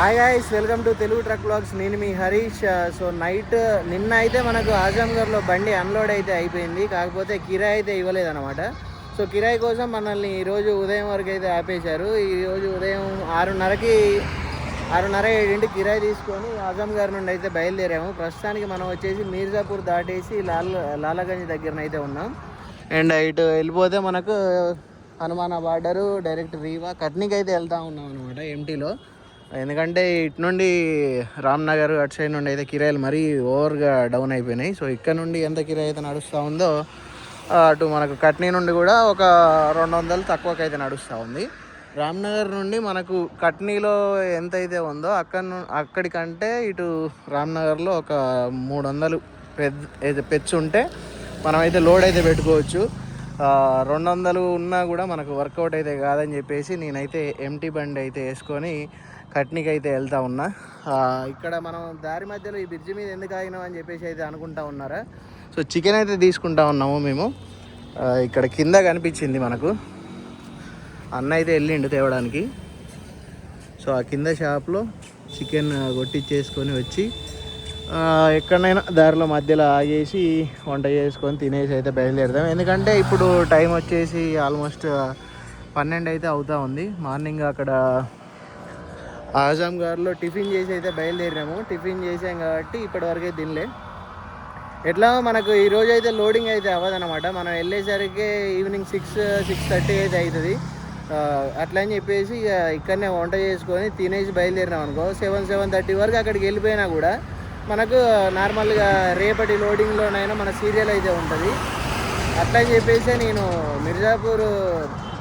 Hi guys welcome to Telugu truck blogs నేను మీ Harish uh, so night uh, నిన్న అయితే మనకు ఆజంగర్లో బండి అన్లోడ్ అయితే అయిపోయింది. కాకపోతే కిరాయి అయితే ఇవ్వలేదు అనమాట సో కిరాయి కోసం మనల్ని ఈరోజు ఉదయం వరకు అయితే ఆపేశారు. ఈరోజు ఉదయం ఆరున్నరకి ఆరున్నర ఏడింటికి కిరాయి తీసుకొని ఆజంగర్ నుండి అయితే బయలుదేరాము. ప్రస్తుతానికి మనం వచ్చేసి మీర్జాపూర్ దాటేసి లాల్ లాలగంజ్ దగ్గరన అయితే ఉన్నాం. అండ్ ఇటు వెళ్ళిపోతే మనకు హనుమాన బార్డరు డైరెక్ట్ రీవా కట్నీకి అయితే వెళ్తా ఉన్నాం అనమాట ఎంటీలో ఎందుకంటే ఇటు నుండి రామ్నగర్ అటు సైడ్ నుండి అయితే కిరాయిలు మరీ ఓవర్గా డౌన్ అయిపోయినాయి. సో ఇక్కడ నుండి ఎంత కిరాయి అయితే నడుస్తూ ఉందో అటు మనకు కట్నీ నుండి కూడా ఒక రెండు వందలు తక్కువకి అయితే నడుస్తూ ఉంది. రామ్నగర్ నుండి మనకు కట్నీలో ఎంత అయితే ఉందో అక్కడ అక్కడికంటే ఇటు రామ్నగర్లో ఒక మూడు వందలు పెద్ద పెచ్చు ఉంటే మనమైతే లోడ్ అయితే పెట్టుకోవచ్చు. రెండు వందలు ఉన్నా కూడా మనకు వర్కౌట్ అయితే కాదని చెప్పేసి నేనైతే ఎంటీ బండి అయితే వేసుకొని కట్నీకి అయితే వెళ్తా ఉన్నా. ఇక్కడ మనం దారి మధ్యలో ఈ బ్రిడ్జి మీద ఎందుకు ఆగినాం అని చెప్పేసి అయితే అనుకుంటా ఉన్నారా? సో చికెన్ అయితే తీసుకుంటా ఉన్నాము మేము. ఇక్కడ కింద కనిపించింది మనకు. అన్న అయితే వెళ్ళిండు తేవడానికి. సో ఆ కింద షాప్లో చికెన్ కొట్టించేసుకొని వచ్చి ఎక్కడైనా దారిలో మధ్యలో ఆగేసి వంట చేసుకొని తినేసి అయితే బయలుదేరుతాం ఎందుకంటే ఇప్పుడు టైం వచ్చేసి ఆల్మోస్ట్ పన్నెండు అయితే అవుతా ఉంది. మార్నింగ్ అక్కడ ఆజాం గారిలో టిఫిన్ చేసి అయితే బయలుదేరినాము. టిఫిన్ చేసాం కాబట్టి ఇప్పటివరకే తినలే. ఎట్లా మనకు ఈరోజు అయితే లోడింగ్ అయితే అవ్వదనమాట మనం వెళ్ళేసరికి ఈవినింగ్ సిక్స్ సిక్స్ థర్టీ అయితే అవుతుంది అట్లా అని చెప్పేసి ఇక ఇక్కడనే వంట చేసుకొని తినేసి బయలుదేరినాం అనుకో. సెవెన్ సెవెన్ థర్టీ వరకు అక్కడికి వెళ్ళిపోయినా కూడా మనకు నార్మల్గా రేపటి లోడింగ్లోనైనా మన సీరియల్ అయితే ఉంటుంది. అట్లా అని చెప్పేసి నేను మిర్జాపూర్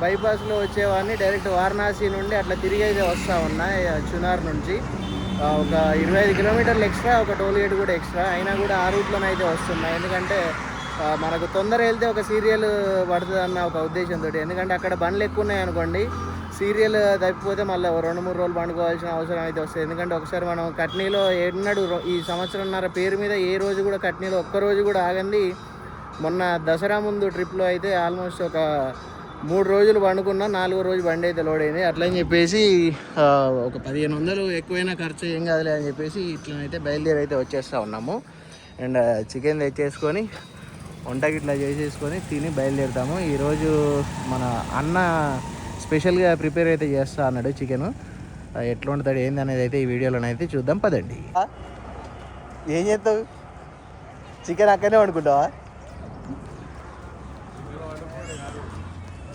బైపాస్లో వచ్చేవాడిని. డైరెక్ట్ వారణాసి నుండి అట్లా తిరిగి అయితే వస్తా ఉన్నా చునార్ నుంచి. ఒక ఇరవై ఐదు కిలోమీటర్లు ఎక్స్ట్రా ఒక టోల్ గేట్ కూడా ఎక్స్ట్రా. అయినా కూడా ఆ రూట్లోనైతే వస్తున్నాయి ఎందుకంటే మనకు తొందర వెళ్తే ఒక సీరియల్ పడుతుంది అన్న ఒక ఉద్దేశంతో ఎందుకంటే అక్కడ బండ్లు ఎక్కువ ఉన్నాయి అనుకోండి సీరియల్ తప్పిపోతే మళ్ళీ రెండు మూడు రోజులు పండుకోవాల్సిన అవసరం అయితే వస్తుంది. ఎందుకంటే ఒకసారి మనం కట్నీలో ఎన్నడు ఈ సంవత్సరంన్నర పేరు మీద ఏ రోజు కూడా కట్నీలో ఒక్క రోజు కూడా ఆగంది. మొన్న దసరా ముందు ట్రిప్లో అయితే ఆల్మోస్ట్ ఒక మూడు రోజులు పండుకున్నా నాలుగో రోజు బండి అయితే లోడ్ అయింది. అట్లని అని చెప్పేసి ఒక పదిహేను వందలు ఎక్కువైనా ఖర్చు ఏం కాదులే అని చెప్పేసి ఇట్లనైతే బయలుదేరి అయితే వచ్చేస్తా ఉన్నాము. అండ్ చికెన్ తెచ్చేసుకొని వంటకి ఇట్లా చేసేసుకొని తిని బయలుదేరుతాము. ఈరోజు మన అన్న స్పెషల్గా ప్రిపేర్ అయితే చేస్తా అన్నాడు చికెన్ ఎట్లా ఉంటుంది ఏంది అనేది అయితే ఈ వీడియోలోనైతే చూద్దాం పదండి. ఏం చేస్తావు? చికెన్ అక్కడనే వండుకుంటావా?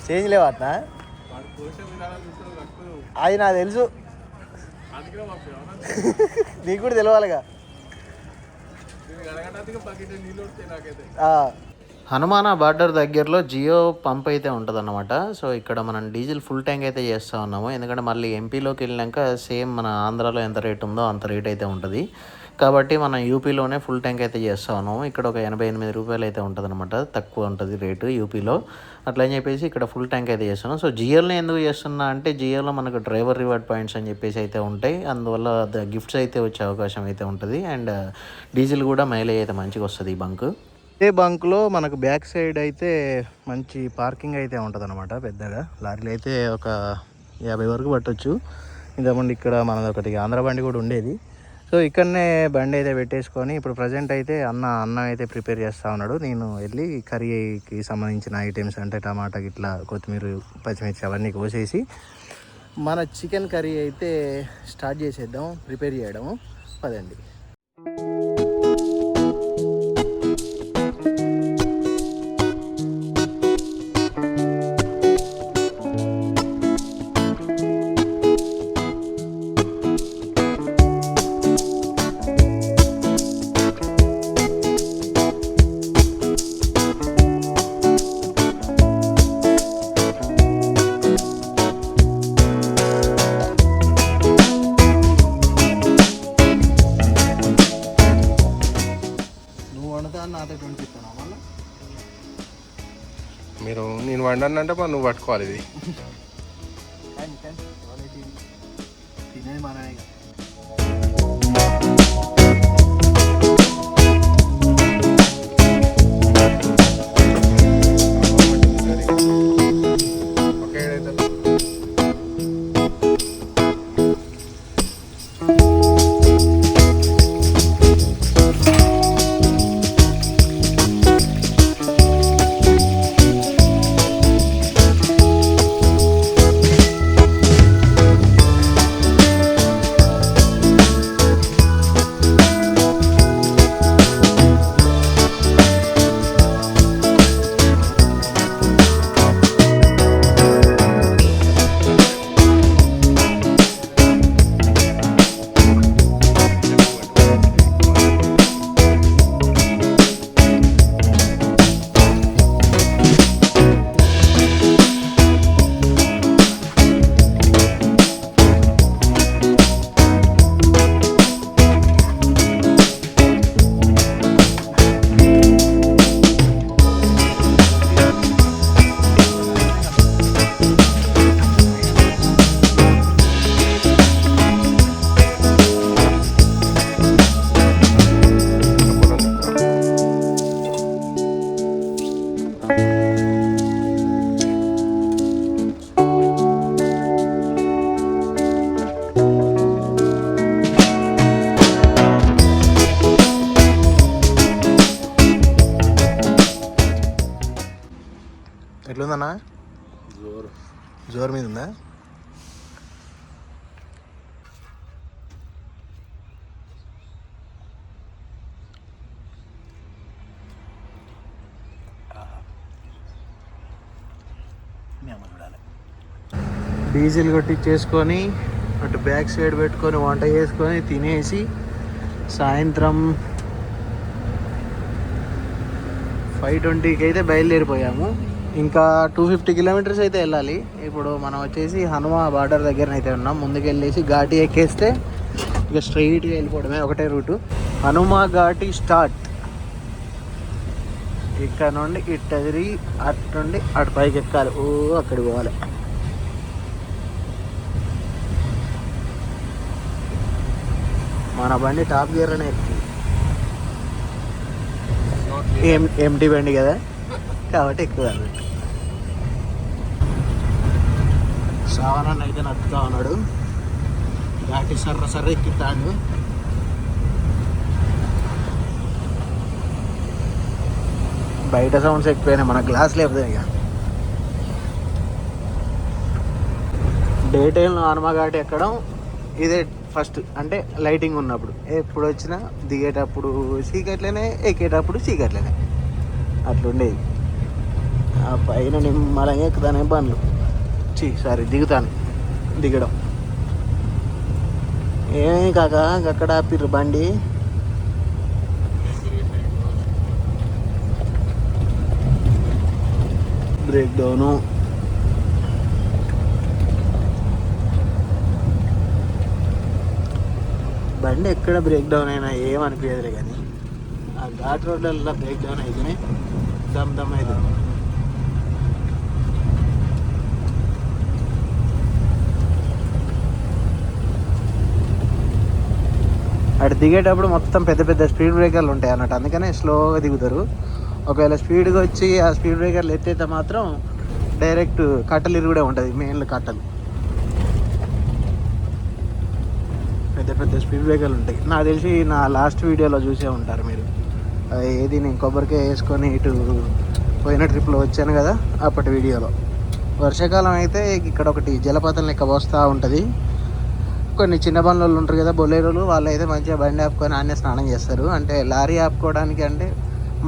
చేంజ్ లేవా అది నాకు తెలుసు. నీకు కూడా తెలియాలిగా ఆ. హనుమాన బార్డర్ దగ్గరలో జియో పంప్ అయితే ఉంటుంది సో ఇక్కడ మనం డీజిల్ ఫుల్ ట్యాంక్ అయితే చేస్తూ ఉన్నాము. ఎందుకంటే మళ్ళీ ఎంపీలోకి వెళ్ళినాక సేమ్ మన ఆంధ్రాలో ఎంత రేట్ ఉందో అంత రేట్ అయితే ఉంటుంది. కాబట్టి మనం యూపీలోనే ఫుల్ ట్యాంక్ అయితే చేస్తాను ఇక్కడ ఒక ఎనభై ఎనిమిది రూపాయలు అయితే ఉంటుంది తక్కువ ఉంటుంది రేటు యూపీలో అట్లా అని చెప్పేసి ఇక్కడ ఫుల్ ట్యాంక్ అయితే చేస్తాను సో జియోలో ఎందుకు చేస్తున్నా అంటే జియోలో మనకు డ్రైవర్ రివార్డ్ పాయింట్స్ అని చెప్పేసి అయితే ఉంటాయి. అందువల్ల గిఫ్ట్స్ అయితే వచ్చే అవకాశం అయితే ఉంటుంది. అండ్ డీజిల్ కూడా మైలేజ్ అయితే మంచిగా వస్తుంది ఈ బంక్ ఏ బంక్లో మనకు బ్యాక్ సైడ్ అయితే మంచి పార్కింగ్ అయితే ఉంటుంది అనమాట పెద్దగా. లారీలు అయితే ఒక యాభై వరకు పట్టొచ్చు. ఇంతకుముందు ఇక్కడ మనది ఒకటి ఆంధ్ర బండి కూడా ఉండేది. సో ఇక్కడనే బండి అయితే పెట్టేసుకొని ఇప్పుడు ప్రజెంట్ అయితే అన్న అన్నం అయితే ప్రిపేర్ చేస్తూ ఉన్నాడు. నేను వెళ్ళి కర్రీకి సంబంధించిన ఐటమ్స్ అంటే టమాటా ఇట్లా కొత్తిమీర పచ్చిమిర్చి అవన్నీ కోసేసి మన చికెన్ కర్రీ అయితే స్టార్ట్ చేసేద్దాం ప్రిపేర్ చేయడము. పదండి. నేను అంటే మరి నువ్వు పట్టుకోవాలి ఇది. డీజిల్ కొట్టించేసుకొని అటు బ్యాక్ సైడ్ పెట్టుకొని వంట చేసుకొని తినేసి సాయంత్రం ఫైవ్ ట్వంటీకి అయితే బయలుదేరిపోయాము. ఇంకా టూ ఫిఫ్టీ కిలోమీటర్స్ అయితే వెళ్ళాలి. ఇప్పుడు మనం వచ్చేసి హనుమా బార్డర్ దగ్గర అయితే ఉన్నాం. ముందుకు వెళ్ళేసి ఘాటి ఎక్కేస్తే ఇక స్ట్రైట్గా వెళ్ళిపోవడమే ఒకటే రూటు. హనుమా ఘాటి స్టార్ట్ ఇక్కడ నుండి ఇటు అటు నుండి అటు పైకి ఎక్కాలి. ఓ అక్కడికి పోవాలి. మన బండి టాప్ గేర్లోనే అనే ఎక్కువ ఏం ఎంటీ బండి కదా? కాబట్టి ఎక్కువ అన్నట్టు అయితే నడుపుతా ఉన్నాడు. దాటి సర్ర సర్ర ఎక్కిస్తాడు. బయట సౌండ్స్ ఎక్కువైనా మన గ్లాస్ లేకపోతే ఇక. డే టైం హనుమ ఘాట్ ఎక్కడం ఇదే ఫస్ట్ అంటే లైటింగ్ ఉన్నప్పుడు. ఎప్పుడు వచ్చినా దిగేటప్పుడు చీకట్లేనే ఎక్కేటప్పుడు చీకట్లేనే. అట్లుండేది. ఆ పైన నిమ్మలంగా ఎక్కుతానే బండ్లు. చీ సారీ దిగుతాను. దిగడం. ఏమీ కాక అక్కడ ఆపిర్రు బండి. Breakdown. బండి ఎక్కడ బ్రేక్ డౌన్ అయినా ఏమనిపించదులే కానీ ఆ ఘాట్ రోడ్లలో బ్రేక్ డౌన్ అయితేనే దమ్ దమ్ అవుతుంది అటు దిగేటప్పుడు మొత్తం పెద్ద పెద్ద స్పీడ్ బ్రేకర్లు ఉంటాయి అన్నట్టు అందుకనే స్లోగా దిగుతారు. ఒకవేళ స్పీడ్గా వచ్చి ఆ స్పీడ్ బ్రేకర్లు ఎత్తైతే మాత్రం డైరెక్ట్ కట్టలు ఇరుగుడే ఉంటుంది మెయిన్లు కట్టలు. పెద్ద స్పీడ్ బ్రేకర్లు ఉంటాయి. నాకు తెలిసి నా లాస్ట్ వీడియోలో చూసే ఉంటారు మీరు. ఏది నేను కొబ్బరికాయ వేసుకొని ఇటు పోయిన ట్రిప్లో వచ్చాను కదా అప్పటి వీడియోలో వర్షాకాలం అయితే ఇక్కడ ఒకటి జలపాతం లెక్క వస్తూ ఉంటుంది. కొన్ని చిన్న బండ్లు ఉంటారు కదా బొలేరోలు వాళ్ళు అయితే మంచిగా బండి ఆపుకొని ఆనే స్నానం చేస్తారు. అంటే లారీ ఆపుకోవడానికి అంటే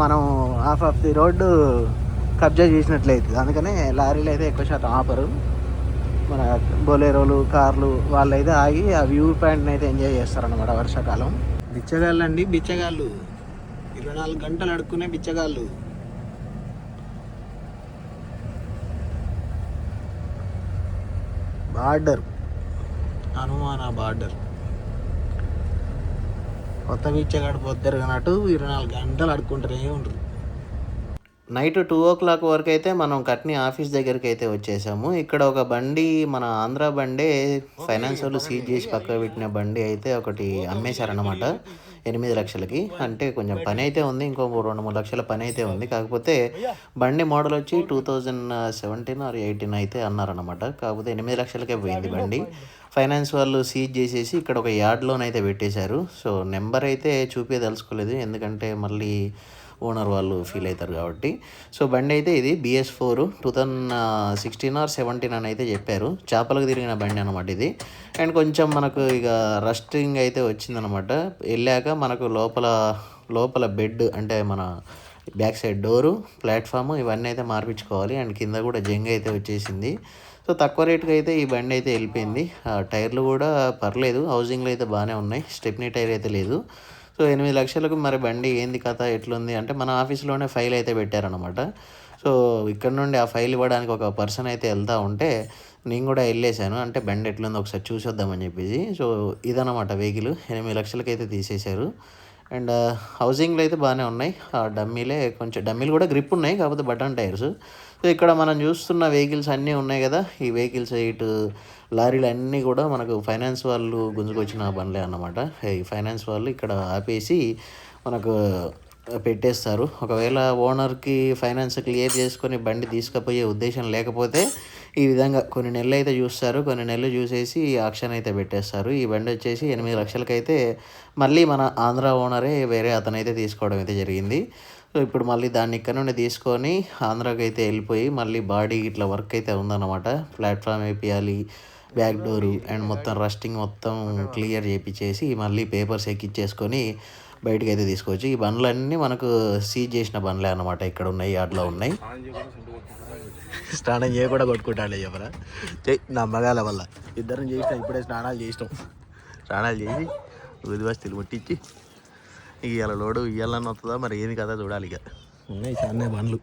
మనం హాఫ్ ఆఫ్ ది రోడ్డు కబ్జా చేసినట్లయితే అందుకనే లారీలు అయితే ఎక్కువ శాతం ఆపరు. మన బొలేరోలు కార్లు వాళ్ళు అయితే ఆగి ఆ వ్యూ పాయింట్ని అయితే ఎంజాయ్ చేస్తారనమాట వర్షాకాలం. బిచ్చగాళ్ళు అండి బిచ్చగాళ్ళు. ఇరవై నాలుగు గంటలు అడుక్కునే బిచ్చగాళ్ళు. బార్డర్. హనుమాన బార్డర్. కొత్త బిచ్చగాడు పొద్దురు కానట్టు ఇరవై నాలుగు గంటలు అడుక్కుంటూనే ఉంటారు నైట్ టూ ఓ క్లాక్ వరకు అయితే మనం కట్ని ఆఫీస్ దగ్గరికి అయితే వచ్చేసాము. ఇక్కడ ఒక బండి మన ఆంధ్ర బండే ఫైనాన్స్ వాళ్ళు సీజ్ చేసి పక్కకు పెట్టిన బండి అయితే ఒకటి అమ్మేశారనమాట ఎనిమిది లక్షలకి. అంటే కొంచెం పని అయితే ఉంది. ఇంకో రెండు మూడు లక్షల పని అయితే ఉంది. కాకపోతే బండి మోడల్ వచ్చి two thousand seventeen or eighteen అయితే అన్నారనమాట కాకపోతే ఎనిమిది లక్షలకే పోయింది బండి. ఫైనాన్స్ వాళ్ళు సీజ్ చేసేసి ఇక్కడ ఒక యార్డ్ లోన్ అయితే పెట్టేశారు. సో నెంబర్ అయితే చూపించదలుచుకోలేదు ఎందుకంటే మళ్ళీ ఓనర్ వాళ్ళు ఫీల్ అవుతారు కాబట్టి. సో బండి అయితే ఇది BS four two thousand sixteen or seventeen అని అయితే చెప్పారు. చేపలకు తిరిగిన బండి అనమాట ఇది. అండ్ కొంచెం మనకు ఇక రస్టింగ్ అయితే వచ్చిందనమాట వెళ్ళాక మనకు లోపల లోపల బెడ్ అంటే మన బ్యాక్ సైడ్ డోరు ప్లాట్ఫామ్ ఇవన్నీ అయితే మార్పించుకోవాలి. అండ్ కింద కూడా జంగ్ అయితే వచ్చేసింది. సో తక్కువ రేటుకి అయితే ఈ బండి అయితే వెళ్ళిపోయింది. ఆ టైర్లు కూడా పర్లేదు. హౌజింగ్లు అయితే బాగానే ఉన్నాయి. స్టెప్నీ టైర్ అయితే లేదు. సో ఎనిమిది లక్షలకు మరి బండి ఏంది కథ ఎట్లుంది? అంటే మన ఆఫీస్లోనే ఫైల్ అయితే పెట్టారనమాట సో ఇక్కడ నుండి ఆ ఫైల్ ఇవ్వడానికి ఒక పర్సన్ అయితే వెళ్తూ ఉంటే నేను కూడా వెళ్ళేశాను. అంటే బండి ఎట్లుందో ఒకసారి చూసొద్దామని చెప్పేసి. సో ఇదనమాట వెహికల్. ఎనిమిది లక్షలకైతే తీసేశారు. అండ్ హౌసింగ్లు అయితే బాగానే ఉన్నాయి. ఆ డమ్మీలే కొంచెం డమ్మీలు కూడా గ్రిప్ ఉన్నాయి కాకపోతే బటన్ టైర్స్. సో ఇక్కడ మనం చూస్తున్న వెహికల్స్ అన్నీ ఉన్నాయి కదా. ఈ వెహికల్స్ ఇటు లారీలు అన్నీ కూడా మనకు ఫైనాన్స్ వాళ్ళు గుంజుకొచ్చిన బండ్లే అన్నమాట. ఈ ఫైనాన్స్ వాళ్ళు ఇక్కడ ఆపేసి మనకు పెట్టేస్తారు. ఒకవేళ ఓనర్కి ఫైనాన్స్ క్లియర్ చేసుకొని బండి తీసుకుపోయే ఉద్దేశం లేకపోతే ఈ విధంగా కొన్ని నెలలు అయితే చూస్తారు. కొన్ని నెలలు చూసేసి ఆక్షన్ అయితే పెట్టేస్తారు. ఈ బండి వచ్చేసి ఎనిమిది లక్షలకైతే మళ్ళీ మన ఆంధ్ర ఓనరే వేరే అతనైతే తీసుకోవడం అయితే జరిగింది. సో ఇప్పుడు మళ్ళీ దాన్ని ఇక్కడ నుండి తీసుకొని ఆంధ్రాకి అయితే వెళ్ళిపోయి మళ్ళీ బాడీ ఇట్లా వర్క్ అయితే ఉందన్నమాట. ప్లాట్ఫామ్ వేపియాలి బ్యాక్ డోరు అండ్ మొత్తం రస్టింగ్ మొత్తం క్లియర్ చేయించేసి మళ్ళీ పేపర్స్ ఎక్కిచ్చేసుకొని బయటకు అయితే తీసుకోవచ్చు. ఈ బండ్లన్నీ మనకు సీజ్ చేసిన బండ్లే అన్నమాట. ఇక్కడ ఉన్నాయి యార్డ్లో ఉన్నాయి. స్నానం చేయకుండా కొట్టుకుంటాడు చెప్పరా. చెయ్యి నా మగాల వల్ల. ఇద్దరం చేసినాం ఇప్పుడే స్నానాలు చేసినాం స్నానాలు చేసి ఉదివస్తులు కొట్టించి ఇక ఇవాళ లోడు ఇవ్వాలని వస్తుందా? మరి ఏది కదా చూడాలి ఇక. ఉన్నాయి చాలా బండ్లు.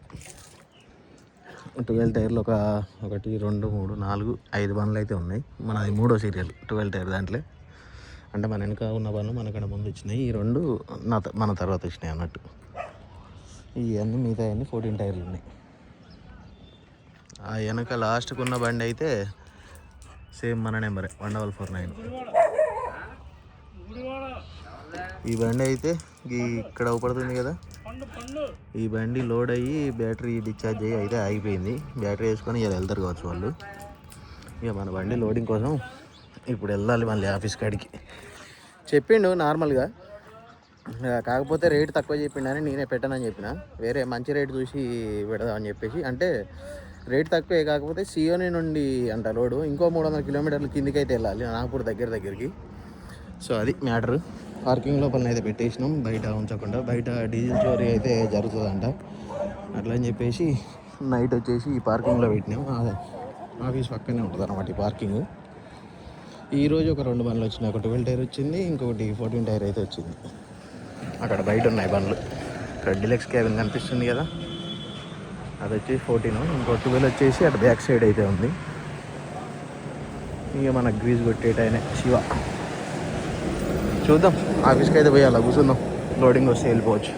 ట్వెల్వ్ టైర్లు ఒక ఒకటి రెండు మూడు నాలుగు ఐదు బండ్లు అయితే ఉన్నాయి. మనది మూడో సీరియల్ ట్వెల్వ్ టైర్ దాంట్లో. అంటే మన వెనక ఉన్న బండ్లు మనకన్నా ముందు వచ్చినాయి ఈ రెండు నా త- మన తర్వాత వచ్చినాయి అన్నట్టు. ఇవన్నీ మిగతా అన్నీ ఫోర్టీన్ టైర్లు ఉన్నాయి. ఆ వెనక లాస్ట్కి ఉన్న బండి అయితే సేమ్ మన నెంబరే వన్ డబల్ ఫోర్ నైన్. ఈ బండి అయితే ఈ ఇక్కడ అవపడుతుంది కదా. ఈ బండి లోడ్ అయ్యి బ్యాటరీ డిశ్చార్జ్ అయ్యి అయితే ఆగిపోయింది. బ్యాటరీ వేసుకొని ఇలా వెళ్తారు కావచ్చు వాళ్ళు. ఇక మన బండి లోడింగ్ కోసం ఇప్పుడు వెళ్ళాలి మళ్ళీ ఆఫీస్ కాడికి. చెప్పిండు నార్మల్గా. కాకపోతే రేట్ తక్కువ చెప్పిండని నేనే పెట్టనని చెప్పిన. వేరే మంచి రేట్ చూసి పెడదామని చెప్పేసి అంటే రేట్ తక్కువే కాకపోతే సియోని నుండి అంట లోడు ఇంకో మూడు వందల కిలోమీటర్ల కిందికి అయితే వెళ్ళాలి నాగపూర్ దగ్గర దగ్గరికి. సో అది మ్యాటర్. పార్కింగ్ లోపల అయితే పెట్టేసినాం. బయట ఉంచకుండా బయట డీజిల్ చోరీ అయితే జరుగుతుందంట. అట్లా అని చెప్పేసి నైట్ వచ్చేసి ఈ పార్కింగ్లో పెట్టినాం. ఆఫీస్ పక్కనే ఉంటుంది అనమాట ఈ పార్కింగ్. ఈరోజు ఒక రెండు బండ్లు వచ్చినాయి. ఒక ట్వెల్వ్ టైర్ వచ్చింది ఇంకొకటి ఫోర్టీన్ టైర్ అయితే వచ్చింది. అక్కడ బయట ఉన్నాయి బండ్లు. ఇక్కడ డిలెక్స్ క్యాబిన్ కనిపిస్తుంది కదా. అది వచ్చి ఫోర్టీన్ ఇంకో ట్వెల్వ్ వచ్చేసి అటు బ్యాక్ సైడ్ అయితే ఉంది. ఇక మన గ్రీజ్ కొట్టేటైనా శివ. చూద్దాం ఆఫీస్కి అయితే పోయి అలా కూర్చుందాం. లోడింగ్ వస్తే వెళ్ళిపోవచ్చు.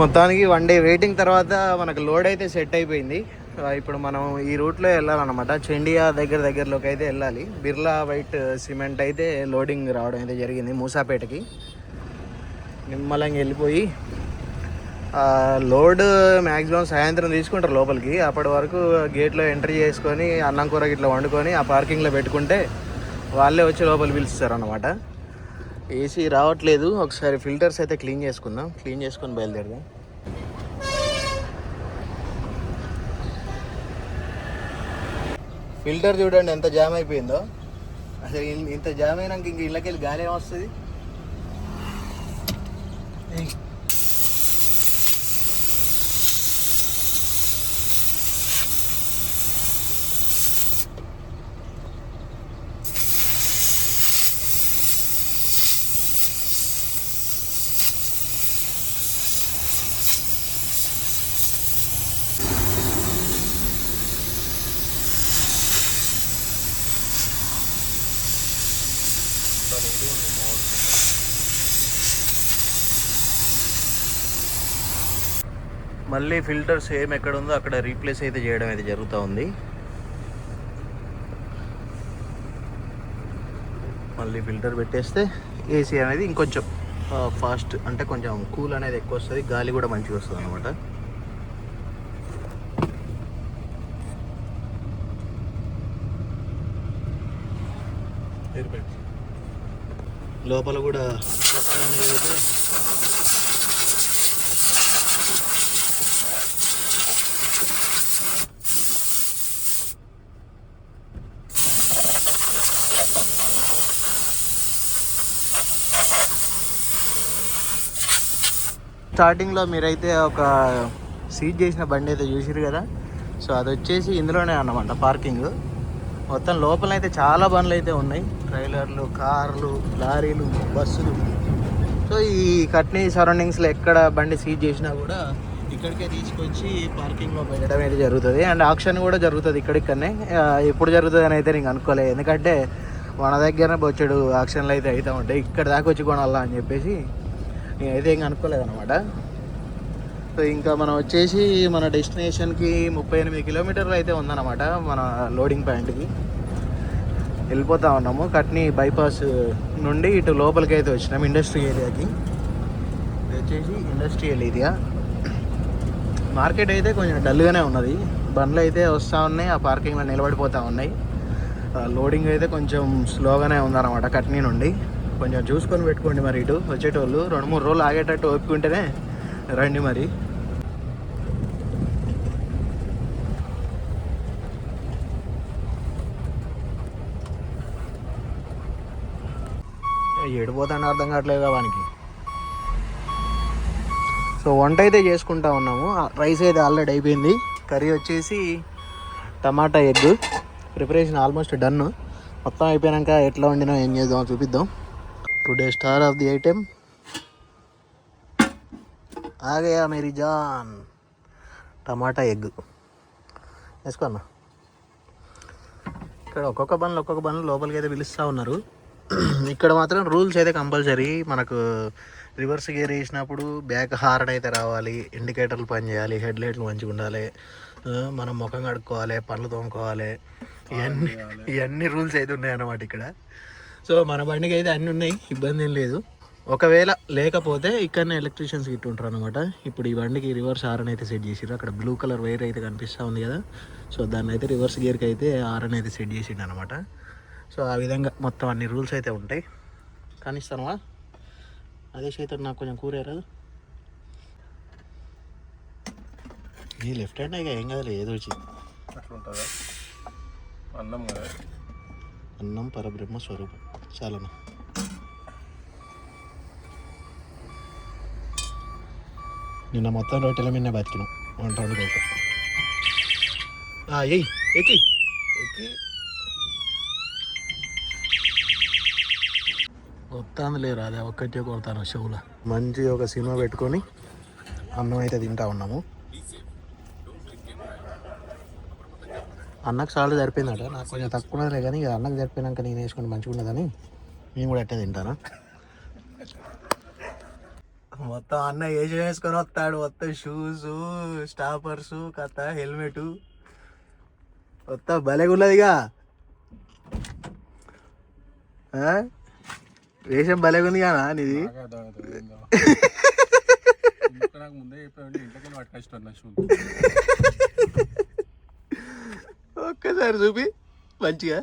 మొత్తానికి వన్ డే వెయిటింగ్ తర్వాత మనకు లోడ్ అయితే సెట్ అయిపోయింది. ఇప్పుడు మనం ఈ రూట్లో వెళ్ళాలన్నమాట. చెండియా దగ్గర దగ్గరలోకి అయితే వెళ్ళాలి. బిర్లా వైట్ సిమెంట్ అయితే లోడింగ్ రావడం అయితే జరిగింది మూసాపేటకి. నిమ్మలంగా వెళ్ళిపోయి లోడ్ మ్యాక్సిమం సాయంత్రం తీసుకుంటారు లోపలికి. అప్పటి వరకు గేట్లో ఎంట్రీ చేసుకొని అన్నం కూర ఇట్లా వండుకొని ఆ పార్కింగ్లో పెట్టుకుంటే వాళ్ళే వచ్చి లోపల పిలుస్తారు అనమాట ఏసీ రావట్లేదు. ఒకసారి ఫిల్టర్స్ అయితే క్లీన్ చేసుకుందాం. క్లీన్ చేసుకొని బయలుదేరదాం. ఫిల్టర్ చూడండి ఎంత జామ్ అయిపోయిందో. అసలు ఇంత జామ్ అయినాక ఇంక ఇళ్ళకెళ్ళి గాలి ఏమొస్తుంది మళ్ళీ ఫిల్టర్ సేమ్ ఎక్కడ ఉందో అక్కడ రీప్లేస్ అయితే చేయడం అయితే జరుగుతూ ఉంది. మళ్ళీ ఫిల్టర్ పెట్టేస్తే ఏసీ అనేది ఇంకొంచెం ఫాస్ట్ అంటే కొంచెం కూల్ అనేది ఎక్కువ వస్తుంది గాలి కూడా మంచిగా వస్తుంది అనమాట లోపల కూడా అనేది అయితే స్టార్టింగ్లో మీరైతే ఒక సీట్ చేసిన బండి అయితే చూసిరు కదా? సో అది వచ్చేసి ఇందులోనే అన్నమాట పార్కింగ్. మొత్తం లోపల అయితే చాలా బండ్లు అయితే ఉన్నాయి. ట్రైలర్లు కార్లు లారీలు బస్సులు. సో ఈ కట్నీ సరౌండింగ్స్లో ఎక్కడ బండి సీట్ చేసినా కూడా ఇక్కడికే తీసుకొచ్చి పార్కింగ్లో పెట్టడం అయితే జరుగుతుంది. అండ్ ఆక్షన్ కూడా జరుగుతుంది ఇక్కడిక్కడనే ఎప్పుడు జరుగుతుంది అని అయితే నేను అనుకోలేదు ఎందుకంటే మన దగ్గర బొచ్చడు ఆక్షన్లు అయితే అవుతూ ఉంటాయి. ఇక్కడ దాకా వచ్చి కొనాలా అని చెప్పేసి నేనైతే ఏం అనుకోలేదు అనమాట సో ఇంకా మనం వచ్చేసి మన డెస్టినేషన్కి ముప్పై ఎనిమిది కిలోమీటర్లు అయితే ఉందన్నమాట మన లోడింగ్ పాయింట్కి. వెళ్ళిపోతా ఉన్నాము. కట్నీ బైపాస్ నుండి ఇటు లోపలికి అయితే వచ్చినాము ఇండస్ట్రీ ఏరియాకి. ఇది వచ్చేసి ఇండస్ట్రియల్ ఏరియా. మార్కెట్ అయితే కొంచెం డల్గానే ఉన్నది. బండ్లు అయితే వస్తూ ఉన్నాయి. ఆ పార్కింగ్లో నిలబడిపోతూ ఉన్నాయి. లోడింగ్ అయితే కొంచెం స్లోగానే ఉందన్నమాట కట్నీ నుండి. కొంచెం చూసుకొని పెట్టుకోండి మరి ఇటు వచ్చేటోళ్ళు. రెండు మూడు రోజులు ఆగేటట్టు ఒప్పుకుంటేనే రండి మరి. ఏడిపోతాను అర్థం కావట్లేదు వానికి? సో వంట అయితే చేసుకుంటా ఉన్నాము. రైస్ అయితే ఆల్రెడీ అయిపోయింది. కర్రీ వచ్చేసి tomato egg. Preparation almost done. మొత్తం అయిపోయాక ఎట్లా వండినా ఏం చేద్దాం చూపిద్దాం. Today star of the item ఆగయా మేరీ జాన్. Tomato egg. వేసుకో అన్న ఇక్కడ ఒక్కొక్క బండ్లు ఒక్కొక్క బండ్లు లోపలికి అయితే పిలుస్తూ ఉన్నారు. ఇక్కడ మాత్రం రూల్స్ అయితే కంపల్సరీ. మనకు రివర్స్ గేర్ వేసినప్పుడు బ్యాక్ హార్న్ అయితే రావాలి. ఇండికేటర్లు పనిచేయాలి హెడ్ లైట్లు మంచిగా ఉండాలి. మనం ముఖం కడుక్కోవాలి పళ్ళు తోముకోవాలి. ఇవన్నీ ఇవన్నీ రూల్స్ అయితే ఉన్నాయి అన్నమాట ఇక్కడ. సో మన బండికి అయితే అన్నీ ఉన్నాయి ఇబ్బంది ఏం లేదు. ఒకవేళ లేకపోతే ఇక్కడనే ఎలక్ట్రీషియన్స్ గిట్టు ఉంటారు అనమాట ఇప్పుడు ఈ బండికి రివర్స్ హారన్ అయితే సెట్ చేసిర్రు. అక్కడ బ్లూ కలర్ వైర్ అయితే కనిపిస్తూ ఉంది కదా. సో దాన్ని అయితే రివర్స్ గేర్కి అయితే హారన్ అయితే సెట్ చేసిండు అనమాట సో ఆ విధంగా మొత్తం అన్ని రూల్స్ అయితే ఉంటాయి. కానిస్తానువా? అదే చేత నాకు కొంచెం కూరేరాదు ఈ లెఫ్ట్ హ్యాండ్ ఇక ఏం కదలే ఏదో వచ్చి అన్నం కదా. అన్నం పరబ్రహ్మ స్వరూపం. చాలన్నా నిన్న మొత్తం రొట్టెల మీద బతికినాం. వంట వండుకోక ఎయ్ ఎక్కి. ఎక్కి. వస్తాను లేరు అదే? ఒక్కటే కొడతాను షవులో మంచి ఒక సినిమా పెట్టుకొని అన్నం అయితే తింటా ఉన్నాము. అన్నకు సాల్ట్ సరిపోయిందట. నాకు కొంచెం తక్కువ ఉన్నదిలే కానీ ఇక అన్నకు సరిపోయినాక నేను వేసుకుని మంచిగా ఉన్నదని నేను కూడా అట్టే తింటాను? మొత్తం అన్న ఏసి వేసుకొని వస్తాడు? మొత్తం షూస్ స్టాపర్స్ కథ హెల్మెట్ మొత్తం భలేగున్నదిగా? వేషం భలేగుంది కానా నీది? ముందే చెప్పాడు ఇంట్లోకి పట్టుకొచ్చిన షూ ఒక్కసారి చూపి. మంచిగా.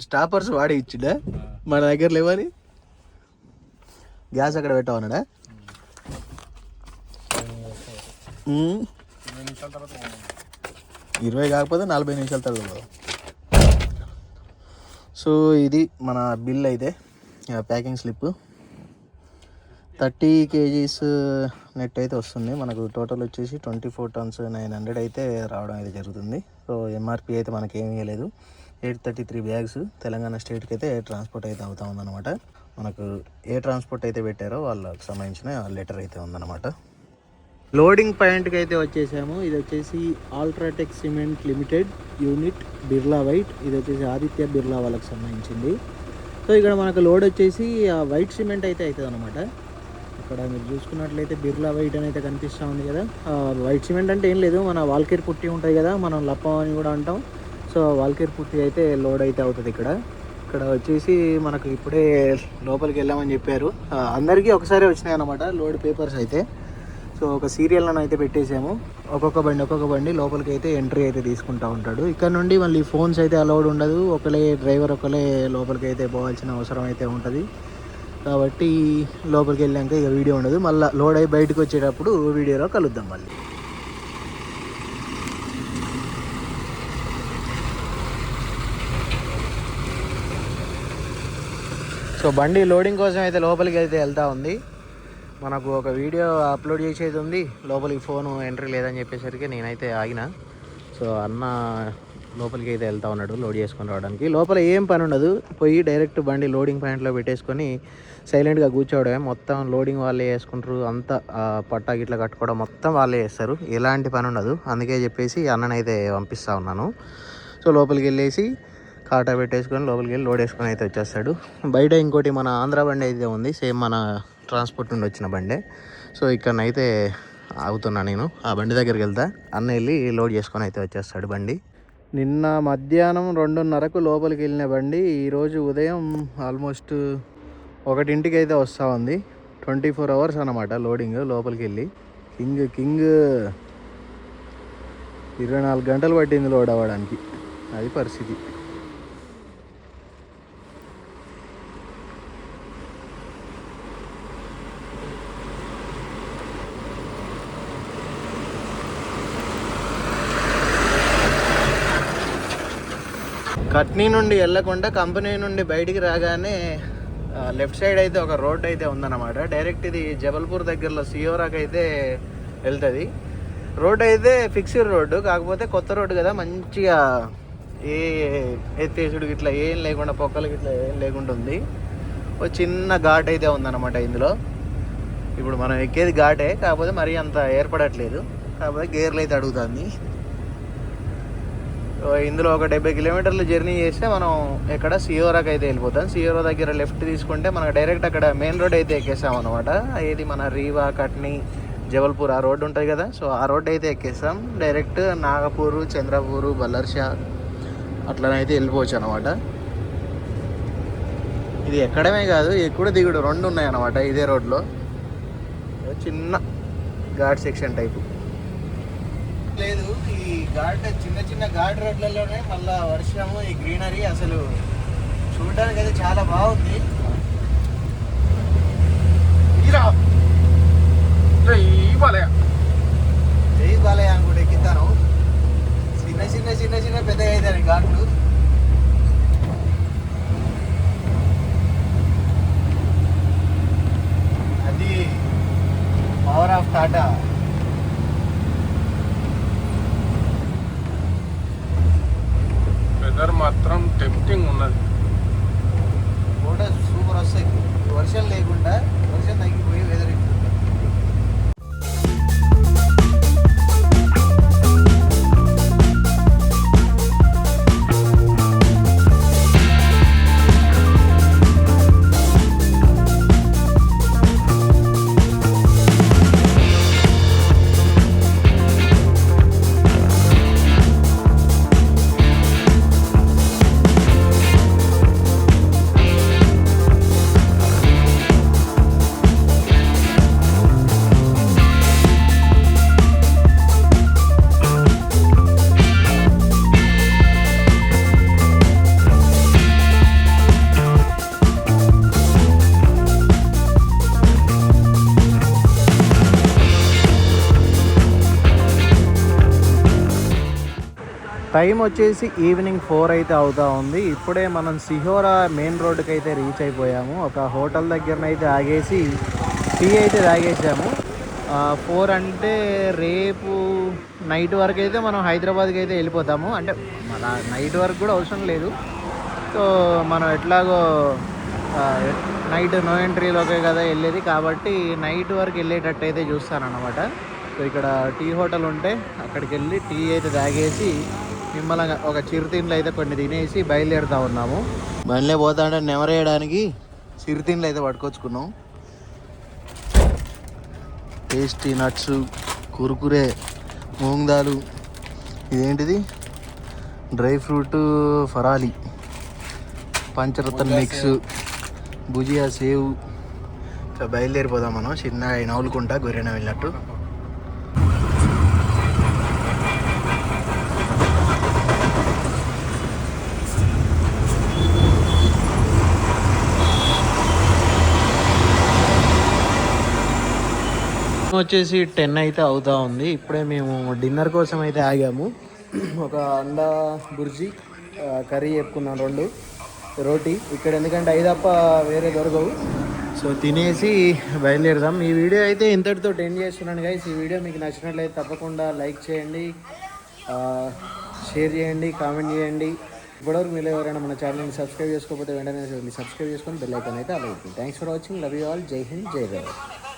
స్టాపర్స్ వాడి ఇచ్చిండా? మన దగ్గర లేవని? గ్యాస్ అక్కడ పెట్టామన్నాడా? ఇరవై తర్వాత ఇరవై కాకపోతే నలభై నిమిషాల తర్వాత సో ఇది మన బిల్ అయితే. Packing slip. Thirty KGs net అయితే వస్తుంది. మనకు టోటల్ వచ్చేసి twenty four tons nine hundred అయితే రావడం అయితే జరుగుతుంది. సో ఎంఆర్పి అయితే మనకి ఏమీ లేదు eight thirty three bags Telangana స్టేట్కి అయితే ట్రాన్స్పోర్ట్ అయితే అవుతా ఉందన్నమాట. మనకు ఏ ట్రాన్స్పోర్ట్ అయితే పెట్టారో వాళ్ళకి సంబంధించిన లెటర్ అయితే ఉందన్నమాట. లోడింగ్ పాయింట్కి అయితే వచ్చేసాము. ఇది వచ్చేసి UltraTech cement limited unit Birla white ఇది వచ్చేసి ఆదిత్య బిర్లా వాళ్ళకి సంబంధించింది. సో ఇక్కడ మనకు లోడ్ వచ్చేసి వైట్ సిమెంట్ అయితే అవుతుంది అనమాట ఇక్కడ మీరు చూసుకున్నట్లయితే బిర్లా వైట్ అని అయితే కనిపిస్తూ ఉంది కదా. వైట్ సిమెంట్ అంటే ఏం లేదు మన వాల్కేర్ పుట్టి ఉంటుంది కదా మనం లప్పం అని కూడా అంటాం. సో వాల్కేర్ పుట్టి అయితే లోడ్ అయితే అవుతుంది ఇక్కడ. ఇక్కడ వచ్చేసి మనకు ఇప్పుడే లోపలికి వెళ్ళామని చెప్పారు. అందరికీ ఒకసారి వచ్చినాయి అనమాట లోడ్ పేపర్స్ అయితే. సో ఒక సీరియల్లను అయితే పెట్టేసాము ఒక్కొక్క బండి ఒక్కొక్క బండి లోపలికి అయితే ఎంట్రీ అయితే తీసుకుంటా ఉంటాడు. ఇక్కడ నుండి మళ్ళీ ఫోన్స్ అయితే అలౌడ్ ఉండదు. ఒకలే డ్రైవర్ ఒకలే లోపలికి అయితే పోవాల్సిన అవసరం అయితే ఉంటుంది. కాబట్టి లోపలికి వెళ్ళాక ఇక వీడియో ఉండదు. మళ్ళీ లోడ్ అయి బయటకు వచ్చేటప్పుడు వీడియోలో కలుద్దాం మళ్ళీ. సో బండి లోడింగ్ కోసం అయితే లోపలికి అయితే వెళ్తా ఉంది. మనకు ఒక వీడియో అప్లోడ్ చేసేది ఉంది. లోపలికి ఫోన్ ఎంట్రీ లేదని చెప్పేసరికి నేనైతే ఆగిన. సో అన్న లోపలికి అయితే వెళ్తా ఉన్నాడు లోడ్ చేసుకొని రావడానికి. లోపల ఏం పని ఉండదు. పోయి డైరెక్ట్ బండి లోడింగ్ పాయింట్లో పెట్టేసుకొని సైలెంట్గా కూర్చోవడమే. మొత్తం లోడింగ్ వాళ్ళే వేసుకుంటారు అంతా పట్టా గిట్ల కట్టుకోవడం మొత్తం వాళ్ళే చేస్తారు. ఎలాంటి పని ఉండదు. అందుకే చెప్పేసి అన్ననైతే పంపిస్తా ఉన్నాను. సో లోపలికి వెళ్ళేసి కాటా పెట్టేసుకొని లోపలికి వెళ్ళి లోడ్ వేసుకొని అయితే వచ్చేస్తాడు. బయట ఇంకోటి మన ఆంధ్ర బండి అయితే ఉంది. సేమ్ మన ట్రాన్స్పోర్ట్ నుండి వచ్చిన బండే. సో ఇక్కడనైతే ఆగుతున్నా నేను. ఆ బండి దగ్గరికి వెళ్తా. అన్న వెళ్ళి లోడ్ చేసుకొని అయితే వచ్చేస్తాడు బండి. నిన్న మధ్యాహ్నం రెండున్నరకు లోపలికి వెళ్ళిన బండి. ఈరోజు ఉదయం ఆల్మోస్ట్ ఒకటింటికి అయితే వస్తూ ఉంది. ట్వంటీ ఫోర్ అవర్స్ అనమాట లోడింగ్ లోపలికి వెళ్ళి కింగ్ కింగ్ ఇరవై నాలుగు గంటలు పట్టింది లోడ్ అవ్వడానికి. అది పరిస్థితి. కట్నీ నుండి వెళ్ళకుండా కంపెనీ నుండి బయటికి రాగానే లెఫ్ట్ సైడ్ అయితే ఒక రోడ్ అయితే ఉందన్నమాట. డైరెక్ట్ ఇది జబల్పూర్ దగ్గరలో సియోరాకి అయితే వెళ్తుంది. రోడ్ అయితే ఫిక్స్డ్ రోడ్డు కాకపోతే కొత్త రోడ్డు కదా మంచిగా ఏ ఎత్తేసుడు ఇట్లా ఏం లేకుండా పొక్కలకి ఇట్లా ఏం లేకుండా ఉంది. ఒక చిన్న ఘాట్ అయితే ఉందన్నమాట ఇందులో. ఇప్పుడు మనం ఎక్కేది ఘాటే కాకపోతే మరీ అంత ఏర్పడట్లేదు. కాకపోతే గేర్లు అయితే అడుగుతుంది. ఇందులో ఒక డెబ్బై కిలోమీటర్లు జర్నీ చేస్తే మనం ఎక్కడ సియోరాకి అయితే వెళ్ళిపోతాం. సియోరా దగ్గర లెఫ్ట్ తీసుకుంటే మనకు డైరెక్ట్ అక్కడ మెయిన్ రోడ్ అయితే ఎక్కేసాం అనమాట ఏది మన రీవా కట్నీ జబల్పూర్ ఆ రోడ్డు ఉంటుంది కదా. సో ఆ రోడ్ అయితే ఎక్కేస్తాం డైరెక్ట్ నాగపూరు చంద్రపూరు బల్లర్షా అట్లనైతే వెళ్ళిపోవచ్చు అనమాట ఇది ఎక్కడమే కాదు ఎక్కుడు దిగుడు. రెండు ఉన్నాయన్నమాట ఇదే రోడ్లో చిన్న ఘాట్ సెక్షన్ టైపు. లేదు ఘాట్ చిన్న చిన్న ఘాట్ రోడ్లలోనే మళ్ళా వర్షము ఈ గ్రీనరీ అసలు చూడడానికి అయితే చాలా బాగుంది. టైం వచ్చేసి ఈవినింగ్ ఫోర్ అయితే అవుతా ఉంది. ఇప్పుడే మనం సిహోరా మెయిన్ రోడ్డుకి అయితే రీచ్ అయిపోయాము. ఒక హోటల్ దగ్గరనైతే ఆగేసి టీ అయితే తాగేసాము. ఫోర్ అంటే రేపు నైట్ వరకు అయితే మనం హైదరాబాద్కి అయితే వెళ్ళిపోతాము. అంటే మన నైట్ వరకు కూడా అవసరం లేదు. సో మనం ఎట్లాగో నైట్ నో ఎంట్రీలోకే కదా వెళ్ళేది. కాబట్టి నైట్ వరకు వెళ్ళేటట్టు అయితే చూస్తాను అనమాట సో ఇక్కడ టీ హోటల్ ఉంటే అక్కడికి వెళ్ళి టీ అయితే తాగేసి మిమ్మల్ని ఒక చిరుతిండ్లు అయితే కొన్ని తినేసి బయలుదేరుతా ఉన్నాము. బండ్లే పోతా అంటే నెమరేయడానికి చిరుతిండ్లు అయితే పట్టుకొచ్చుకున్నాం. టేస్టీ నట్స్ కురుకురే మూంగ్ దాలు ఇదేంటిది? Dry fruit Farali Panchratna mix bhujia sev. బయలుదేరిపోదాం మనం. చిన్న నవ్వులుకుంటా గొర్రెన వెళ్ళినట్టు వచ్చేసి టెన్ అయితే అవుతా ఉంది. ఇప్పుడే మేము డిన్నర్ కోసం అయితే ఆగాము. ఒక అండా బుర్జీ కర్రీ చెప్పుకున్నాం రెండు. రోటీ. ఇక్కడ ఎందుకంటే ఐదు తప్ప వేరే దొరకవు. సో తినేసి బయలుదేరదాం. ఈ వీడియో అయితే ఇంతటితో ఎండ్ చేస్తున్నాను గైస్ ఈ వీడియో మీకు నచ్చినట్లయితే తప్పకుండా లైక్ చేయండి షేర్ చేయండి కామెంట్ చేయండి. ఇప్పటివరకు మీరు ఎవరైనా మన ఛానల్ని సబ్స్క్రైబ్ చేసుకోకపోతే వెంటనే సబ్స్క్రైబ్ చేసుకొని బెల్ ఐకాన్ అయితే అలా thanks for watching love you all Jai Hind Jai Roy